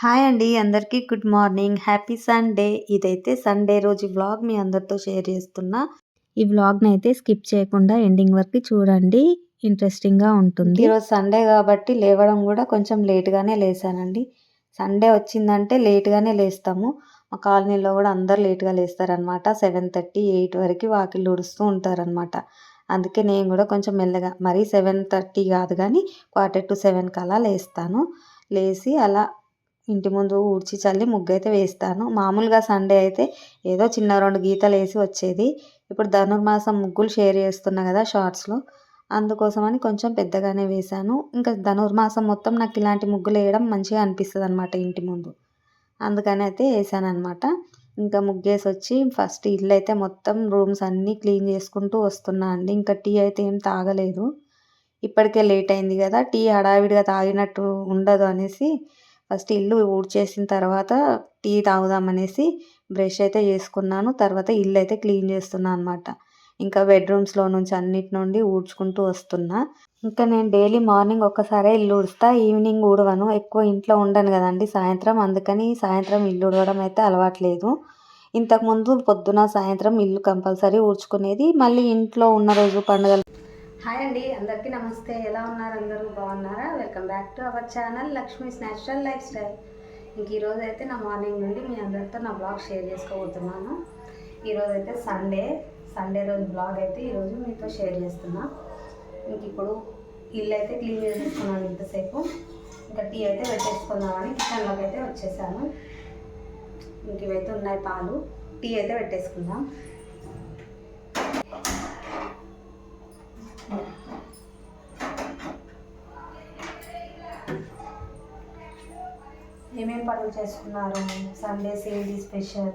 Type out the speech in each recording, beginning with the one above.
Hi అండి అందరికీ good morning. Happy Sunday. ఇదైతే సండే రోజు వ్లాగ్ మీ అందరితో షేర్ చేస్తున్నా. ఈ వ్లాగ్ని అయితే స్కిప్ చేయకుండా ఎండింగ్ వరకు చూడండి. ఇంట్రెస్టింగ్గా ఉంటుంది. ఈరోజు సండే కాబట్టి లేవడం కూడా కొంచెం లేట్గానే లేసానండి. సండే వచ్చిందంటే లేట్గానే లేస్తాము. మా కాలనీలో కూడా అందరు లేట్గా లేస్తారనమాట సెవెన్ థర్టీ ఎయిట్ వరకు వాకిళ్ళు ఊడుస్తూ ఉంటారనమాట అందుకే నేను కూడా కొంచెం మెల్లగా మరీ సెవెన్ థర్టీ కాదు కానీ క్వార్టర్ టు సెవెన్ అలా లేస్తాను. లేచి అలా ఇంటి ముందు ఊడ్చి చల్లి ముగ్గు అయితే వేస్తాను. మామూలుగా సండే అయితే ఏదో చిన్న రెండు గీతలు వేసి వచ్చేది. ఇప్పుడు ధనుర్మాసం ముగ్గులు షేర్ చేస్తున్నా కదా షార్ట్స్లో. అందుకోసమని కొంచెం పెద్దగానే వేశాను. ఇంకా ధనుర్మాసం మొత్తం నాకు ఇలాంటి ముగ్గులు వేయడం మంచిగా అనిపిస్తుంది అనమాట ఇంటి ముందు. అందుకని అయితే వేసాను అనమాట ఇంకా ముగ్గేసి వచ్చి ఫస్ట్ ఇల్లు అయితే మొత్తం రూమ్స్ అన్నీ క్లీన్ చేసుకుంటూ వస్తున్నా అండి. ఇంకా టీ అయితే ఏం తాగలేదు. ఇప్పటికే లేట్ అయింది కదా. టీ హడావిడిగా తాగినట్టు ఉండదు అనేసి ఫస్ట్ ఇల్లు ఊడ్చేసిన తర్వాత టీ తాగుదామనేసి బ్రష్ అయితే చేసుకున్నాను. తర్వాత ఇల్లు అయితే క్లీన్ చేస్తున్నాను అనమాట ఇంకా బెడ్రూమ్స్లో నుంచి అన్నిటి నుండి ఊడ్చుకుంటూ వస్తున్నా. ఇంకా నేను డైలీ మార్నింగ్ ఒక్కసారే ఇల్లు ఊడుస్తా ఈవినింగ్ ఊడవను. ఎక్కువ ఇంట్లో ఉండను కదండి సాయంత్రం. అందుకని సాయంత్రం ఇల్లు ఊడవడం అయితే అలవాట్లేదు. ఇంతకుముందు పొద్దున సాయంత్రం ఇల్లు కంపల్సరీ ఊడ్చుకునేది. మళ్ళీ ఇంట్లో ఉన్న రోజు పండుగలు హాయ్ అండి అందరికీ నమస్తే. ఎలా ఉన్నారు అందరూ? బాగున్నారా? Welcome back to our channel Lakshmi's natural lifestyle ఇంక ఈరోజు అయితే నా మార్నింగ్ నుండి మీ అందరితో నా బ్లాగ్ షేర్ చేసుకోబోతున్నాను. ఈరోజు అయితే సండే సండే రోజు బ్లాగ్ అయితే ఈరోజు మీతో షేర్ చేస్తున్నా. ఇంక ఇప్పుడు ఇల్లు అయితే క్లీన్ చేసేసుకున్నాను ఇంతసేపు. ఇంకా టీ అయితే పెట్టేసుకుందామని కిచెన్లోకి అయితే వచ్చేసాను. ఇంక ఇవైతే ఉన్నాయి పాలు. టీ అయితే పెట్టేసుకుందాం. పనులు చేసుకున్నారు సండే సేల్ స్పెషల్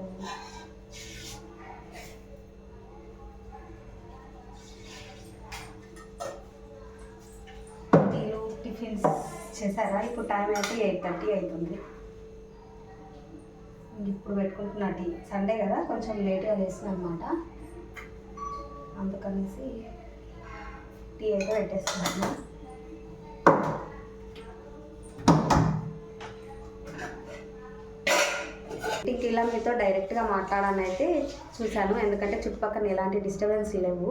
టీలు టిఫిన్స్ చేశారా? ఇప్పుడు టైం అయితే ఎయిట్ థర్టీ అవుతుంది. ఇప్పుడు పెట్టుకుంటున్నా టీ. సండే కదా? కొంచెం లేట్గా లేసిన అనమాట అందుకనేసి టీ అయితే పెట్టేస్తున్నాను. ఇలా మీతో డైరెక్ట్గా మాట్లాడాలని అయితే చూశాను. ఎందుకంటే చుట్టుపక్కల ఎలాంటి డిస్టర్బెన్స్ లేవు.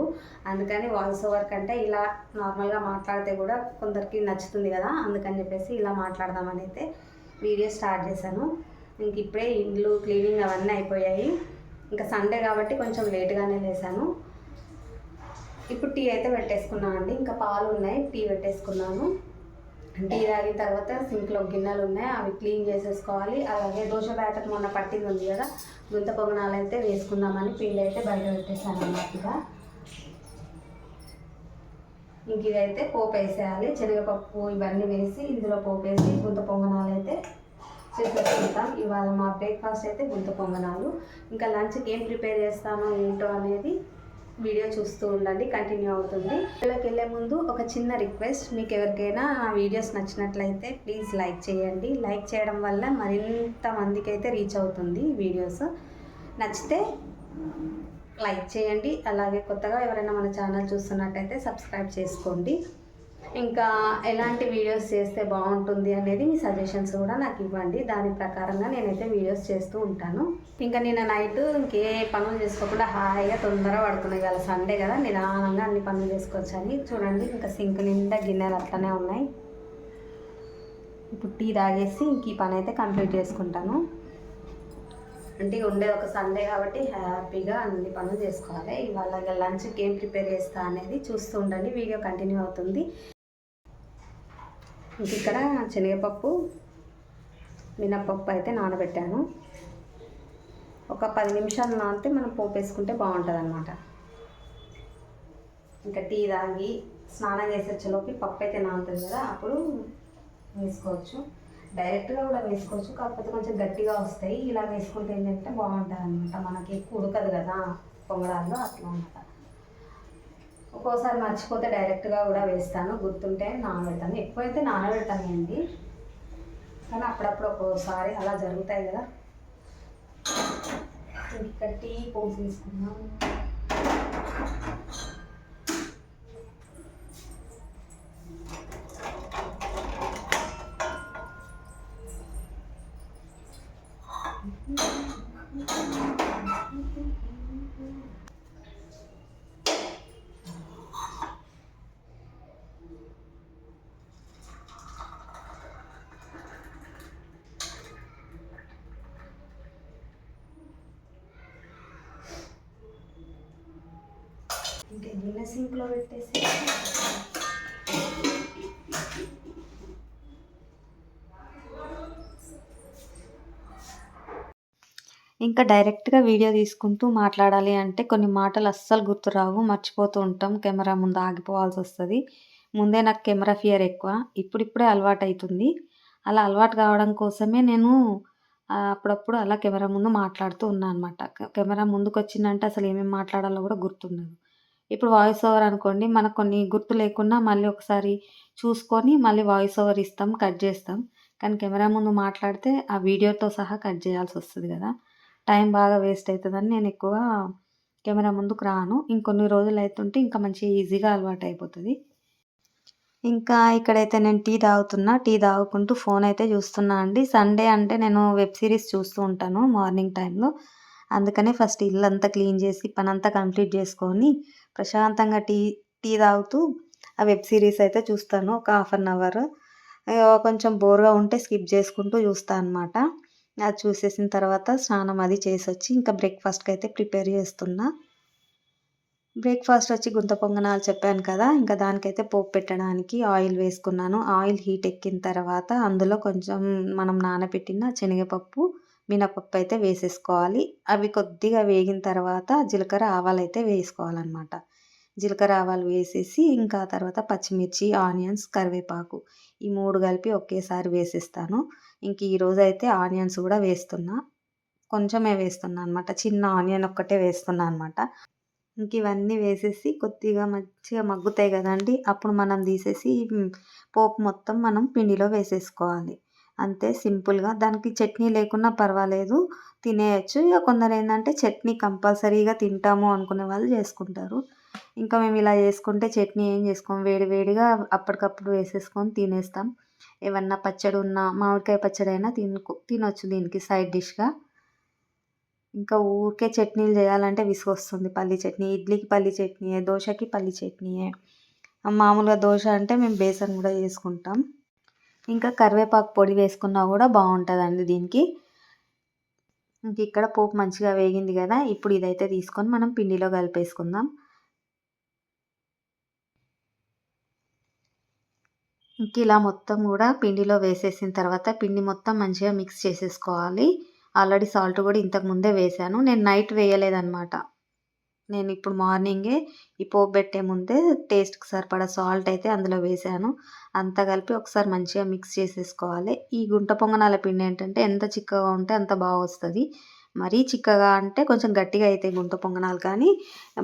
అందుకని వాయిస్ ఓవర్ కంటే ఇలా నార్మల్గా మాట్లాడితే కూడా కొందరికి నచ్చుతుంది కదా అందుకని చెప్పేసి ఇలా మాట్లాడదామని అయితే వీడియో స్టార్ట్ చేశాను. ఇంక ఇప్పుడే ఇండ్లు క్లీనింగ్ అవన్నీ అయిపోయాయి. ఇంకా సండే కాబట్టి కొంచెం లేట్గానే లేసాను ఇప్పుడు టీ అయితే పెట్టేసుకున్నాను అండి ఇంకా పాలు ఉన్నాయి. టీ పెట్టేసుకున్నాను. టీ తాగిన తర్వాత సింక్లో గిన్నెలు ఉన్నాయి అవి క్లీన్ చేసేసుకోవాలి. అలాగే దోశ బ్యాటర్ మొన్న పట్టింది ఉంది కదా గుంత పొగనాలు అయితే వేసుకుందామని పిండి అయితే బయట పెట్టేసాను అన్నమాట ఇంక. ఇదైతే పోపు వేసేయాలి శనగపప్పు ఇవన్నీ వేసి ఇందులో పోపు వేసి గుంత పొంగనాలు అయితే చేసేసుకుంటాం. ఇవాళ మా బ్రేక్ఫాస్ట్ అయితే గుంత పొంగనాలు. ఇంకా లంచ్కి ఏం ప్రిపేర్ చేస్తామో ఏంటో అనేది వీడియో చూస్తూ ఉండండి కంటిన్యూ అవుతుంది. వీళ్ళకి వెళ్ళే ముందు ఒక చిన్న రిక్వెస్ట్ మీకు ఎవరికైనా నా వీడియోస్ నచ్చినట్లయితే ప్లీజ్ లైక్ చేయండి. లైక్ చేయడం వల్ల మరింత మందికి అయితే రీచ్ అవుతుంది వీడియోస్ నచ్చితే లైక్ చేయండి. అలాగే కొత్తగా ఎవరైనా మన ఛానల్ చూస్తున్నట్టయితే సబ్స్క్రైబ్ చేసుకోండి. ఇంకా ఎలాంటి వీడియోస్ చేస్తే బాగుంటుంది అనేది మీ సజెషన్స్ కూడా నాకు ఇవ్వండి. దాని ప్రకారంగా నేనైతే వీడియోస్ చేస్తూ ఉంటాను. ఇంకా నేను నైట్ ఇంకే పనులు చేసుకోకుండా హాయిగా తొందరగా పడుతున్నాయి ఇవాళ సండే కదా నిదానంగా అన్ని పనులు చేసుకోవచ్చని చూడండి ఇంకా సింక్ నిండా గిన్నెలు అట్లనే ఉన్నాయి. ఇప్పుడు టీ తాగేసి ఇంక ఈ పని అయితే కంప్లీట్ చేసుకుంటాను. అంటే ఉండేది ఒక సండే కాబట్టి హ్యాపీగా అన్ని పనులు చేసుకోవాలి. ఇవాళ లంచ్కి ఏం ప్రిపేర్ చేస్తా అనేది చూస్తూ ఉండండి. వీడియో కంటిన్యూ అవుతుంది. ఇంక ఇక్కడ శనగపప్పు మినప్పప్పు అయితే నానబెట్టాను. ఒక పది నిమిషాలు నానితే మనం పోపు వేసుకుంటే బాగుంటుంది అనమాట ఇంకా టీ తాగి స్నానం చేసేలోకి పప్పు అయితే నానుతుంది కదా అప్పుడు వేసుకోవచ్చు. డైరెక్ట్గా కూడా వేసుకోవచ్చు కాకపోతే కొంచెం గట్టిగా వస్తాయి. ఇలా వేసుకుంటే ఏంటంటే బాగుంటుంది అనమాట మనకి ఉడకదు కదా పొంగడాల్లో అట్లా అనమాట ఒక్కోసారి మర్చిపోతే డైరెక్ట్గా కూడా వేస్తాను. గుర్తుంటే నానబెడతాను. ఎక్కువైతే నానబెడతానండి. కానీ అప్పుడప్పుడు ఒక్కోసారి అలా జరుగుతాయి కదా. ఇక్కడ టీ పోసి తీసుకున్నాం ఇంకా సింక్లో పెట్టేసి. ఇంకా డైరెక్ట్గా వీడియో తీసుకుంటూ మాట్లాడాలి అంటే కొన్ని మాటలు అస్సలు గుర్తురావు మర్చిపోతూ ఉంటాం కెమెరా ముందు ఆగిపోవాల్సి వస్తుంది. ముందే నాకు కెమెరా ఫియర్ ఎక్కువ ఇప్పుడిప్పుడే అలవాటు అవుతుంది అలా అలవాటు కావడం కోసమే నేను అప్పుడప్పుడు అలా కెమెరా ముందు మాట్లాడుతూ ఉన్నాను అనమాట కెమెరా ముందుకు వచ్చిందంటే అసలు ఏమేమి మాట్లాడాలో కూడా గుర్తుండదు. ఇప్పుడు వాయిస్ ఓవర్ అనుకోండి మనకు కొన్ని గుర్తు లేకున్నా మళ్ళీ ఒకసారి చూసుకొని మళ్ళీ వాయిస్ ఓవర్ ఇస్తాం కట్ చేస్తాం. కానీ కెమెరా ముందు మాట్లాడితే ఆ వీడియోతో సహా కట్ చేయాల్సి వస్తుంది కదా. టైం బాగా వేస్ట్ అవుతుందని నేను ఎక్కువ కెమెరా ముందుకు రాను. ఇంకొన్ని రోజులు అవుతుంటే ఇంకా మంచిగా ఈజీగా అలవాటు అయిపోతుంది. ఇంకా ఇక్కడైతే నేను టీ తాగుతున్నా. టీ తాగుకుంటూ ఫోన్ అయితే చూస్తున్నా అండి. సండే అంటే నేను వెబ్ సిరీస్ చూస్తూ ఉంటాను మార్నింగ్ టైంలో అందుకనే ఫస్ట్ ఇల్లంతా క్లీన్ చేసి పనంతా కంప్లీట్ చేసుకొని ప్రశాంతంగా టీ టీ తాగుతూ ఆ వెబ్ సిరీస్ అయితే చూస్తాను ఒక హాఫ్ అన్ అవర్. కొంచెం బోర్గా ఉంటే స్కిప్ చేసుకుంటూ చూస్తాను అనమాట అది చూసేసిన తర్వాత స్నానం అది చేసి వచ్చి ఇంకా బ్రేక్ఫాస్ట్కి అయితే ప్రిపేర్ చేస్తున్నా. బ్రేక్ఫాస్ట్ వచ్చి గుంత పొంగనాలు చెప్పాను కదా ఇంకా దానికైతే పోపు పెట్టడానికి ఆయిల్ వేసుకున్నాను. ఆయిల్ హీట్ ఎక్కిన తర్వాత అందులో కొంచెం మనం నానబెట్టిన శనగపప్పు మినపప్పు అయితే వేసేసుకోవాలి. అవి కొద్దిగా వేగిన తర్వాత జీలకర్ర ఆవాలు అయితే వేసుకోవాలన్నమాట. జీలకర్ర ఆవాలు వేసేసి ఇంకా తర్వాత పచ్చిమిర్చి ఆనియన్స్ కరివేపాకు ఈ మూడు కలిపి ఒకేసారి వేసేస్తాను. ఇంక ఈరోజు అయితే ఆనియన్స్ కూడా వేస్తున్నా. కొంచెమే వేస్తున్నా అనమాట చిన్న ఆనియన్ ఒక్కటే వేస్తున్నా అనమాట ఇంక ఇవన్నీ వేసేసి కొద్దిగా మంచిగా మగ్గుతాయి కదండి. అప్పుడు మనం తీసేసి పోపు మొత్తం మనం పిండిలో వేసేసుకోవాలి. అంతే సింపుల్గా. దానికి చట్నీ లేకున్నా పర్వాలేదు. తినేయచ్చు. ఇక కొందరు ఏంటంటే చట్నీ కంపల్సరీగా తింటాము అనుకునే వాళ్ళు చేసుకుంటారు. ఇంకా మేము ఇలా చేసుకుంటే చట్నీ ఏం చేసుకోం? వేడి వేడిగా అప్పటికప్పుడు వేసేసుకొని తినేస్తాం. ఏమన్నా పచ్చడి ఉన్నా మామిడికాయ పచ్చడి అయినా తినుకో తినొచ్చు దీనికి సైడ్ డిష్గా. ఇంకా ఊరికే చట్నీలు చేయాలంటే విసుగొస్తుంది పల్లి చట్నీ ఇడ్లీకి పల్లి చట్నీ దోశకి పల్లి చట్నీయే. మామూలుగా దోశ అంటే మేము బేసన్ కూడా చేసుకుంటాం. ఇంకా కరివేపాకు పొడి వేసుకున్నా కూడా బాగుంటుందండి దీనికి. ఇంక ఇక్కడ పోపు మంచిగా వేగింది కదా ఇప్పుడు ఇదైతే తీసుకొని మనం పిండిలో కలిపేసుకుందాం. ఇంక ఇలా మొత్తం కూడా పిండిలో వేసేసిన తర్వాత పిండి మొత్తం మంచిగా మిక్స్ చేసేసుకోవాలి. ఆల్రెడీ సాల్ట్ కూడా ఇంతకు ముందే వేసాను. నేను నైట్ వేయలేదన్నమాట. నేను ఇప్పుడు మార్నింగే ఈ పోపు పెట్టే ముందే టేస్ట్కి సరిపడా సాల్ట్ అయితే అందులో వేసాను. అంతా కలిపి ఒకసారి మంచిగా మిక్స్ చేసేసుకోవాలి. ఈ గుంట పొంగనాల పిండి ఏంటంటే ఎంత చిక్కగా ఉంటే అంత బాగా వస్తుంది. మరీ చిక్కగా అంటే కొంచెం గట్టిగా అవుతాయి గుంట పొంగనాలు. కానీ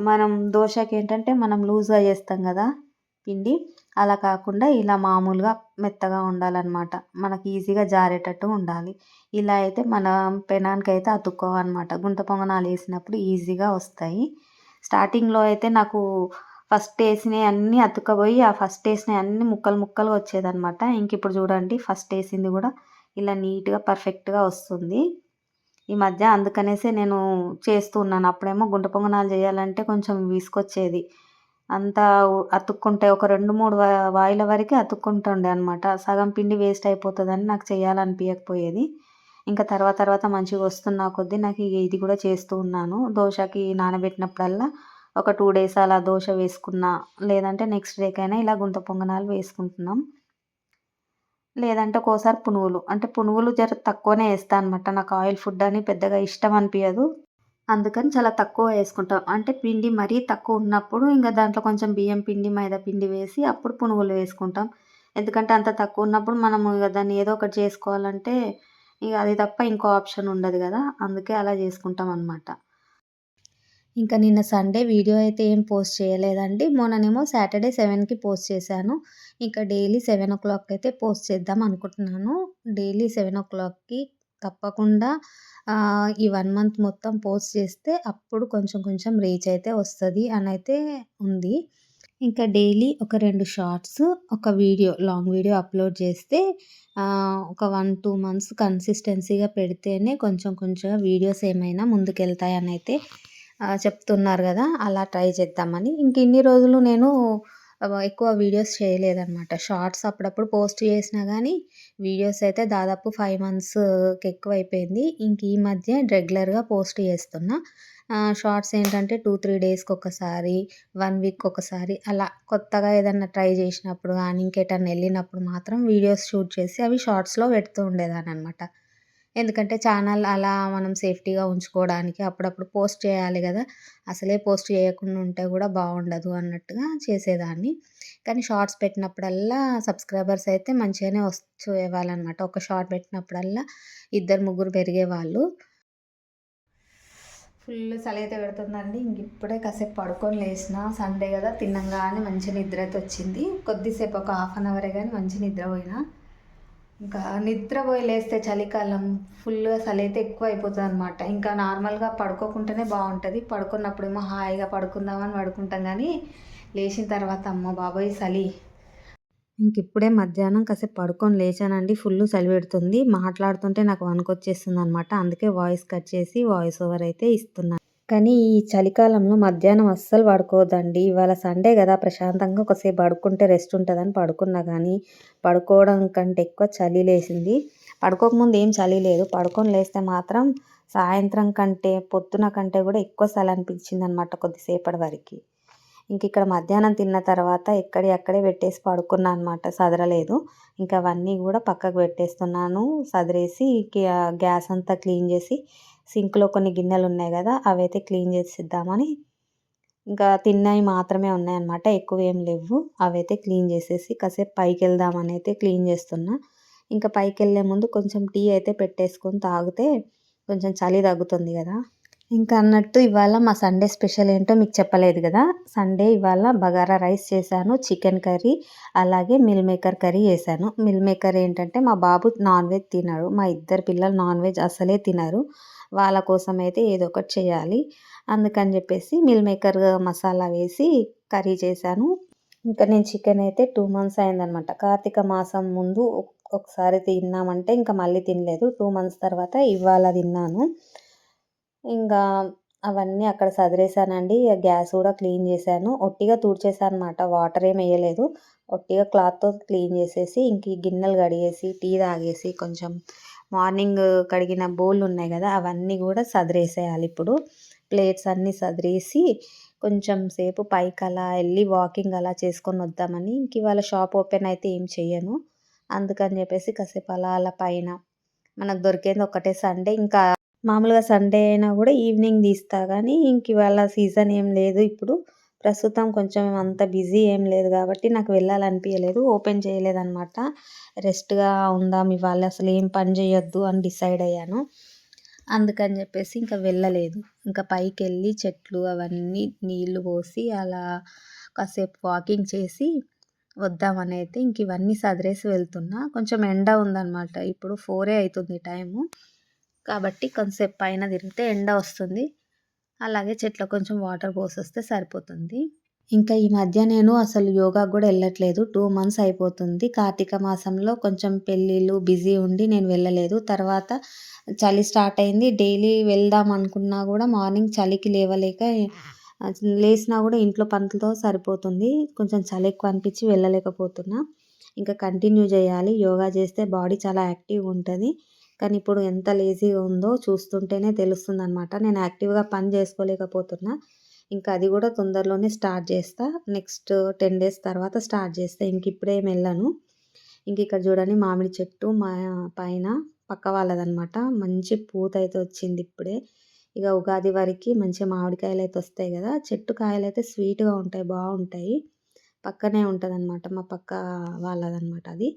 మనం దోశకి ఏంటంటే మనం లూజ్గా చేస్తాం కదా పిండి అలా కాకుండా ఇలా మామూలుగా మెత్తగా ఉండాలన్నమాట. మనకి ఈజీగా జారేటట్టు ఉండాలి. ఇలా అయితే మన పెనానికి అయితే అతుక్కోవన్నమాట. గుంట పొంగనాలు వేసినప్పుడు ఈజీగా వస్తాయి. స్టార్టింగ్లో అయితే నాకు ఫస్ట్ వేసినవి అన్నీ అతుకపోయి ఆ ఫస్ట్ వేసినవి అన్నీ ముక్కలు ముక్కలు వచ్చేదనమాట ఇంక ఇప్పుడు చూడండి ఫస్ట్ వేసింది కూడా ఇలా నీట్గా పర్ఫెక్ట్గా వస్తుంది. ఈ మధ్య అందుకనేసే నేను చేస్తూ ఉన్నాను. అప్పుడేమో గుంట పొంగనాలు చేయాలంటే కొంచెం విసుకొచ్చేది అంతా అతుక్కుంటే ఒక రెండు మూడు వాయిల వరకు అతుక్కుంటుండే అనమాట సగం పిండి వేస్ట్ అయిపోతుందని నాకు చేయాలనిపించకపోయేది ఇంకా తర్వాత తర్వాత మంచిగా వస్తున్న కొద్దీ నాకు ఇది కూడా చేస్తూ ఉన్నాను. దోశకి నానబెట్టినప్పుడల్లా ఒక టూ డేస్ అలా దోశ వేసుకున్నా లేదంటే నెక్స్ట్ డేకైనా ఇలా గుంత పొంగనాలు వేసుకుంటున్నాం. లేదంటే ఒక్కోసారి పునుగులు అంటే పునుగులు జర తక్కువనే వేస్తాను అనమాట నాకు ఆయిల్ ఫుడ్ అని పెద్దగా ఇష్టం అనిపించదు అందుకని చాలా తక్కువ వేసుకుంటాం. అంటే పిండి మరీ తక్కువ ఉన్నప్పుడు ఇంకా దాంట్లో కొంచెం బియ్యం పిండి మైదా పిండి వేసి అప్పుడు పునుగులు వేసుకుంటాం. ఎందుకంటే అంత తక్కువ ఉన్నప్పుడు మనము ఇక దాన్ని ఏదో ఒకటి చేసుకోవాలంటే ఇక అది తప్ప ఇంకో ఆప్షన్ ఉండదు కదా అందుకే అలా చేసుకుంటాం అనమాట ఇంకా నిన్న సండే వీడియో అయితే ఏం పోస్ట్ చేయలేదండి. మొన్ననేమో సాటర్డే సెవెన్కి పోస్ట్ చేశాను. ఇంకా డైలీ సెవెన్ ఓ క్లాక్ అయితే పోస్ట్ చేద్దాం అనుకుంటున్నాను. డైలీ సెవెన్ ఓ క్లాక్కి తప్పకుండా ఈ వన్ మంత్ మొత్తం పోస్ట్ చేస్తే అప్పుడు కొంచెం కొంచెం రీచ్ అయితే వస్తుంది అని అయితే ఉంది. ఇంకా డైలీ ఒక రెండు షార్ట్స్ ఒక వీడియో లాంగ్ వీడియో అప్లోడ్ చేస్తే ఒక వన్ టూ మంత్స్ కన్సిస్టెన్సీగా పెడితేనే కొంచెం కొంచెం వీడియోస్ ఏమైనా ముందుకెళ్తాయని అయితే చెప్తున్నారు కదా అలా ట్రై చేద్దామని. ఇంక ఇన్ని రోజులు నేను ఎక్కువ వీడియోస్ చేయలేదన్నమాట. షార్ట్స్ అప్పుడప్పుడు పోస్ట్ చేసినా కానీ వీడియోస్ అయితే దాదాపు ఫైవ్ మంత్స్కి ఎక్కువ అయిపోయింది ఇంక ఈ మధ్య రెగ్యులర్గా పోస్ట్ చేస్తున్నా. షార్ట్స్ ఏంటంటే టూ త్రీ డేస్కి ఒకసారి వన్ వీక్ ఒకసారి అలా కొత్తగా ఏదన్నా ట్రై చేసినప్పుడు కానీ ఇంకెటన్నా వెళ్ళినప్పుడు మాత్రం వీడియోస్ షూట్ చేసి అవి షార్ట్స్లో పెడుతూ ఉండేదాన్ని అనమాట ఎందుకంటే ఛానల్ అలా మనం సేఫ్టీగా ఉంచుకోవడానికి అప్పుడప్పుడు పోస్ట్ చేయాలి కదా. అసలే పోస్ట్ చేయకుండా ఉంటే కూడా బాగుండదు అన్నట్టుగా చేసేదాన్ని. కానీ షార్ట్స్ పెట్టినప్పుడల్లా సబ్స్క్రైబర్స్ అయితే మంచిగానే వచ్చేవాళ్ళనమాట. ఒక షార్ట్ పెట్టినప్పుడల్లా ఇద్దరు ముగ్గురు పెరిగేవాళ్ళు. ఫుల్ చలి అయితే పెడుతుందండి. ఇంక ఇప్పుడే కాసేపు పడుకొని లేచిన సండే కదా తిన్నంగానే మంచి నిద్ర అయితే వచ్చింది. కొద్దిసేపు ఒక హాఫ్ అన్ అవరే కానీ మంచి నిద్ర పోయినా. ఇంకా నిద్రపోయి లేస్తే చలికాలం ఫుల్గా చలి అయితే ఎక్కువ అయిపోతుంది అనమాట ఇంకా నార్మల్గా పడుకోకుంటేనే బాగుంటుంది. పడుకున్నప్పుడేమో హాయిగా పడుకుందామని పడుకుంటాం కానీ లేచిన తర్వాత అమ్మ బాబాయ్ చలి. ఇంకిప్పుడే మధ్యాహ్నం కాసేపు పడుకొని లేచానండి. ఫుల్ చలి పెడుతుంది. మాట్లాడుతుంటే నాకు వణుకొచ్చేస్తుంది అనమాట అందుకే వాయిస్ కట్ చేసి వాయిస్ ఓవర్ అయితే ఇస్తున్నాను కానీ ఈ చలికాలంలో మధ్యాహ్నం అస్సలు పడుకోవద్దండి. ఇవాళ సండే కదా ప్రశాంతంగా ఒకసేపు పడుకుంటే రెస్ట్ ఉంటుందని పడుకున్నా కానీ పడుకోవడం కంటే ఎక్కువ చలి లేసింది. పడుకోకముందు ఏం చలి లేదు. పడుకొని లేస్తే మాత్రం సాయంత్రం కంటే పొద్దున కంటే కూడా ఎక్కువ చలి అనిపించింది అనమాట కొద్దిసేపటి వరకు. ఇంక ఇక్కడ మధ్యాహ్నం తిన్న తర్వాత ఎక్కడి అక్కడే పెట్టేసి పడుకున్నా అనమాట సదరలేదు. ఇంకా అవన్నీ కూడా పక్కకు పెట్టేస్తున్నాను. సదిరేసి గ్యాస్ అంతా క్లీన్ చేసి సింక్లో కొన్ని గిన్నెలు ఉన్నాయి కదా అవైతే క్లీన్ చేసిద్దామని. ఇంకా తిన్నవి మాత్రమే ఉన్నాయన్నమాట ఎక్కువ ఏం లేవు. అవైతే క్లీన్ చేసేసి కాసేపు పైకి వెళ్దామని అయితే క్లీన్ చేస్తున్నా. ఇంకా పైకి వెళ్ళే ముందు కొంచెం టీ అయితే పెట్టేసుకొని తాగితే కొంచెం చలి తగ్గుతుంది కదా. ఇంకా అన్నట్టు ఇవాళ మా సండే స్పెషల్ ఏంటో మీకు చెప్పలేదు కదా. సండే ఇవాళ బగారా రైస్ చేశాను చికెన్ కర్రీ అలాగే మిల్ మేకర్ కర్రీ చేశాను. మిల్ మేకర్ ఏంటంటే మా బాబు నాన్ వెజ్ తినరు మా ఇద్దరు పిల్లలు నాన్ వెజ్ అసలే తినరు. వాళ్ళ కోసం అయితే ఏదో ఒకటి చేయాలి. అందుకని చెప్పేసి మిల్ మేకర్ మసాలా వేసి కర్రీ చేశాను. ఇంకా నేను చికెన్ అయితే టూ మంత్స్ అయిందనమాట. కార్తీక మాసం ముందు ఒకసారి తిన్నామంటే ఇంకా మళ్ళీ తినలేదు. టూ మంత్స్ తర్వాత ఇవాళ తిన్నాను. ఇంకా అవన్నీ అక్కడ సదిరేసానండి గ్యాస్ కూడా క్లీన్ చేశాను. ఒట్టిగా తుడిచేసాను అనమాట వాటర్ ఏం వేయలేదు. ఒట్టిగా క్లాత్తో క్లీన్ చేసేసి ఇంక గిన్నెలు కడిగేసి టీ తాగేసి కొంచెం మార్నింగ్ కడిగిన బౌల్ ఉన్నాయి కదా అవన్నీ కూడా సదిరేసేయాలి ఇప్పుడు. ప్లేట్స్ అన్నీ సదిరేసి కొంచెం సేపు పైకి అలా వెళ్ళి వాకింగ్ అలా చేసుకొని వద్దామని ఇంక ఇవాళ షాప్ ఓపెన్ అయితే ఏం చెయ్యను. అందుకని చెప్పేసి కాసేపు అలా అలా పైన మనకు దొరికేది ఒకటే సండే. ఇంకా మామూలుగా సండే అయినా కూడా ఈవినింగ్ తీస్తా కానీ ఇంక ఇవాళ సీజన్ ఏం లేదు ఇప్పుడు. ప్రస్తుతం కొంచెం అంత బిజీ ఏం లేదు కాబట్టి నాకు వెళ్ళాలనిపించలేదు ఓపెన్ చేయలేదనమాట రెస్ట్గా ఉందాం ఇవాళ అసలు ఏం పని చేయొద్దు అని డిసైడ్ అయ్యాను. అందుకని చెప్పేసి ఇంకా వెళ్ళలేదు. ఇంకా పైకి వెళ్ళి చెట్లు అవన్నీ నీళ్ళు పోసి అలా కాసేపు వాకింగ్ చేసి వద్దామని అయితే ఇంక ఇవన్నీ సదిరేసి వెళ్తున్నా. కొంచెం ఎండ ఉందన్నమాట. ఇప్పుడు ఫోరే అవుతుంది టైము. కాబట్టి కొంతసేపు పైన తిరిగితే ఎండ వస్తుంది. అలాగే చెట్ల కొంచెం వాటర్ పోసొస్తే సరిపోతుంది. ఇంకా ఈ మధ్య నేను అసలు యోగా కూడా వెళ్ళట్లేదు. టూ మంత్స్ అయిపోతుంది. కార్తీక మాసంలో కొంచెం పెళ్ళిళ్ళు బిజీ ఉండి నేను వెళ్ళలేదు. తర్వాత చలి స్టార్ట్ అయింది. డైలీ వెళ్దాం అనుకున్నా కూడా మార్నింగ్ చలికి లేవలేక లేచినా కూడా ఇంట్లో పనులతో సరిపోతుంది. కొంచెం చలి ఎక్కువ అనిపించి వెళ్ళలేకపోతున్నా. ఇంకా కంటిన్యూ చేయాలి. యోగా చేస్తే బాడీ చాలా యాక్టివ్గా ఉంటుంది. కానీ ఇప్పుడు ఎంత లేజీగా ఉందో చూస్తుంటేనే తెలుస్తుంది అనమాట నేను యాక్టివ్గా పని చేసుకోలేకపోతున్నా. ఇంకా అది కూడా తొందరలోనే స్టార్ట్ చేస్తా. నెక్స్ట్ టెన్ డేస్ తర్వాత స్టార్ట్ చేస్తా. ఇంక ఇప్పుడే వెళ్ళను. ఇంక ఇక్కడ చూడండి మామిడి చెట్టు మా పైన పక్క వాళ్ళదనమాట మంచి పూత అయితే వచ్చింది ఇప్పుడే. ఇక ఉగాది వరకు మంచి మామిడికాయలు అయితే వస్తాయి కదా. చెట్టు కాయలు అయితే స్వీట్గా ఉంటాయి బాగుంటాయి. పక్కనే ఉంటుంది అనమాట మా పక్క వాళ్ళదనమాట అది.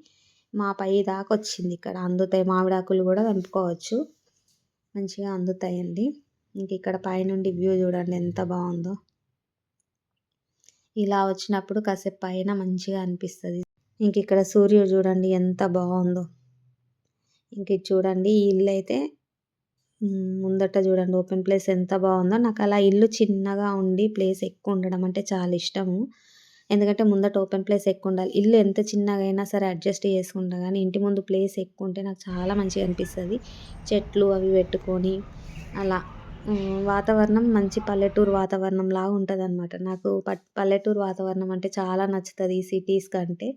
మా పై దాకా వచ్చింది ఇక్కడ. అందుతాయి మామిడాకులు కూడా తెంపుకోవచ్చు. మంచిగా అందుతాయండి. ఇంక ఇక్కడ పైనుండి వ్యూ చూడండి ఎంత బాగుందో. ఇలా వచ్చినప్పుడు కాసేపు పైన మంచిగా అనిపిస్తుంది. ఇంక ఇక్కడ సూర్యుడు చూడండి ఎంత బాగుందో. ఇంక చూడండి ఈ ఇల్లు అయితే ముందట చూడండి ఓపెన్ ప్లేస్ ఎంత బాగుందో. నాకు అలా ఇల్లు చిన్నగా ఉండి ప్లేస్ ఎక్కువ ఉండడం అంటే చాలా ఇష్టము. ఎందుకంటే ముందట ఓపెన్ ప్లేస్ ఎక్కువ ఉండాలి. ఇల్లు ఎంత చిన్నగా అయినా సరే అడ్జస్ట్ చేసుకుంటా కానీ ఇంటి ముందు ప్లేస్ ఎక్కువ ఉంటే నాకు చాలా మంచిగా అనిపిస్తుంది. చెట్లు అవి పెట్టుకొని అలా. వాతావరణం మంచి పల్లెటూరు వాతావరణం లాగా ఉంటుంది అనమాట నాకు పట్- పల్లెటూరు వాతావరణం అంటే చాలా నచ్చుతుంది ఈ సిటీస్ కంటే.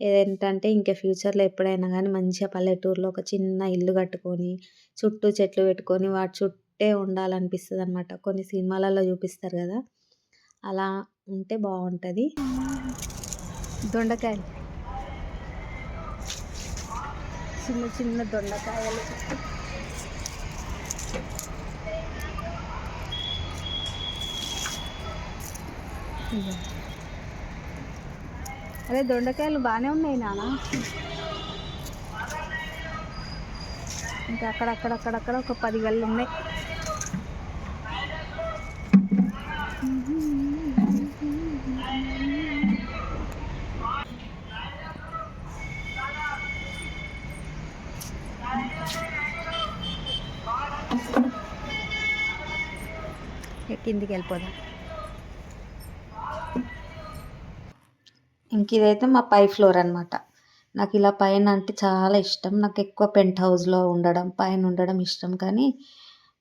ఏంటంటే ఇంకా ఫ్యూచర్లో ఎప్పుడైనా కానీ మంచిగా పల్లెటూరులో ఒక చిన్న ఇల్లు కట్టుకొని చుట్టూ చెట్లు పెట్టుకొని వాటి చుట్టే ఉండాలనిపిస్తుంది అనమాట కొన్ని సినిమాలలో చూపిస్తారు కదా. అలా ఉంటే బాగుంటుంది. దొండకాయలు. చిన్న చిన్న దొండకాయలు. అరే దొండకాయలు బాగానే ఉన్నాయి నాన్న. ఇంకా అక్కడ అక్కడ అక్కడక్కడ ఒక పది గళ్ళు ఉన్నాయి కిందికి వెళ్ళిపోదాం ఇంక ఇదైతే మా పై ఫ్లోర్ అనమాట నాకు ఇలా పైన అంటే చాలా ఇష్టం. నాకు ఎక్కువ పెంట్ హౌస్లో ఉండడం పైన ఉండడం ఇష్టం. కానీ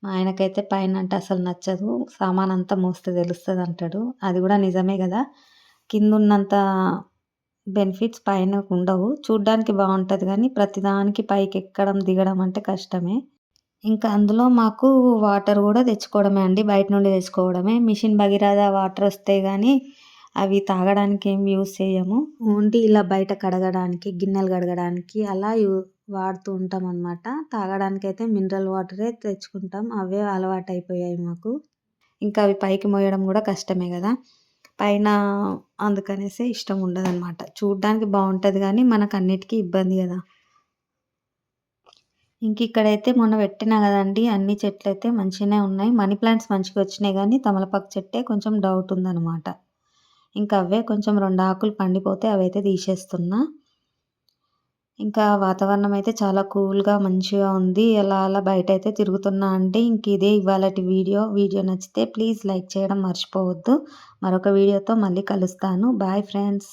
మా ఆయనకైతే పైన అంటే అసలు నచ్చదు. సామాన్ అంతా మోస్తే తెలుస్తుంది అంటాడు. అది కూడా నిజమే కదా. కింద ఉన్నంత బెనిఫిట్స్ పైన ఉండవు. చూడ్డానికి బాగుంటుంది కానీ ప్రతిదానికి పైకి ఎక్కడం దిగడం అంటే కష్టమే. ఇంకా అందులో మాకు వాటర్ కూడా తెచ్చుకోవడమే అండి. బయట నుండి తెచ్చుకోవడమే. మిషన్ భగీరథ వాటర్ వస్తాయి కానీ అవి తాగడానికి ఏం యూస్ చేయము. ఓన్లీ ఇలా బయట కడగడానికి గిన్నెలు కడగడానికి అలా యూ వాడుతూ ఉంటాం అనమాట తాగడానికి అయితే మినరల్ వాటరే తెచ్చుకుంటాం. అవే అలవాటు అయిపోయాయి మాకు. ఇంకా అవి పైకి మోయడం కూడా కష్టమే కదా. పైన అందుకనేసి ఇష్టం ఉండదు అనమాట చూడడానికి బాగుంటుంది కానీ మనకు అన్నిటికీ ఇబ్బంది కదా. ఇంక ఇక్కడైతే మొన్న పెట్టినా కదండి అన్ని చెట్లు అయితే మంచిగానే ఉన్నాయి. మనీ ప్లాంట్స్ మంచిగా వచ్చినాయి కానీ తమలపాకు చెట్టే కొంచెం డౌట్ ఉందన్నమాట. ఇంకా అవే కొంచెం రెండు ఆకులు పండిపోతే అవైతే తీసేస్తున్నా. ఇంకా వాతావరణం అయితే చాలా కూల్గా మంచిగా ఉంది. అలా అలా బయట అయితే తిరుగుతున్నా అంటే ఇంక ఇదే ఇవాళటి వీడియో. వీడియో నచ్చితే ప్లీజ్ లైక్ చేయడం మర్చిపోవద్దు. మరొక వీడియోతో మళ్ళీ కలుస్తాను. Bye friends.